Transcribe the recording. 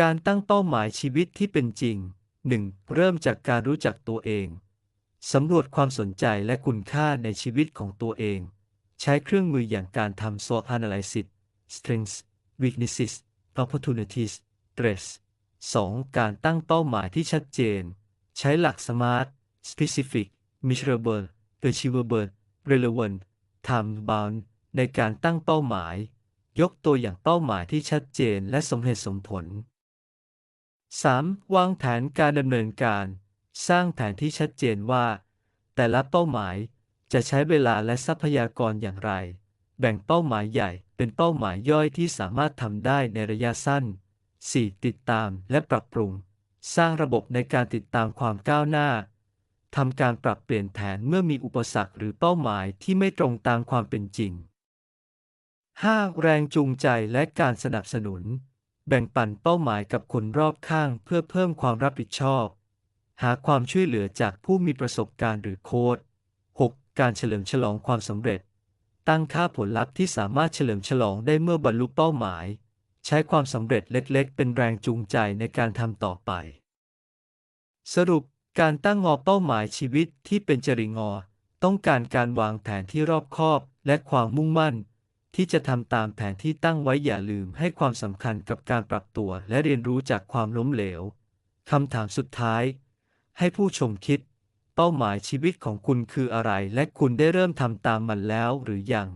การตั้งเป้าหมายชีวิตที่เป็นจริง 1. เริ่มจากการรู้จักตัวเอง สำรวจความสนใจและคุณค่าในชีวิตของตัวเอง ใช้เครื่องมืออย่างการทำ SWOT analysis strengths weaknesses opportunities threats 2. การตั้งเป้าหมายที่ชัดเจน ใช้หลัก SMART specific measurable achievable relevant time bound ในการตั้งเป้าหมาย ยกตัวอย่างเป้าหมายที่ชัดเจนและสมเหตุสมผล 3. วางแผนการดำเนินการ สร้างแผนที่ชัดเจนว่า แต่ละเป้าหมายจะใช้เวลาและทรัพยากรอย่างไร แบ่งเป้าหมายใหญ่เป็นเป้าหมายย่อยที่สามารถทำได้ในระยะสั้น 4. ติดตามและปรับปรุง สร้างระบบในการติดตามความก้าวหน้าทำการปรับเปลี่ยนแผนเมื่อมีอุปสรรคหรือเป้าหมายที่ไม่ตรงตามความเป็นจริง 5. แรงจูงใจและการสนับสนุน แบ่งปันเป้าหมายกับคนรอบข้างเพื่อเพิ่มความรับผิดชอบ หาความช่วยเหลือจากผู้มีประสบการณ์หรือโค้ด 6. การเฉลิมฉลองความสำเร็จ ตั้งค่าผลลัพธ์ที่สามารถเฉลิมฉลองได้เมื่อบรรลุเป้าหมาย ใช้ความสำเร็จเล็กๆ เป็นแรงจูงใจในการทำต่อไป สรุปการตั้งงอเป้าหมายชีวิตที่เป็นจริงอต้องการการวางแผนที่รอบคอบและความมุ่งมั่น ที่จะทำตามแผนที่ตั้งไว้อย่าลืมให้ความสำคัญกับการปรับตัวและเรียนรู้จากความล้มเหลวคำถามสุดท้าย ให้ผู้ชมคิด เป้าหมายชีวิตของคุณคืออะไร และคุณได้เริ่มทำตามมันแล้วหรือยัง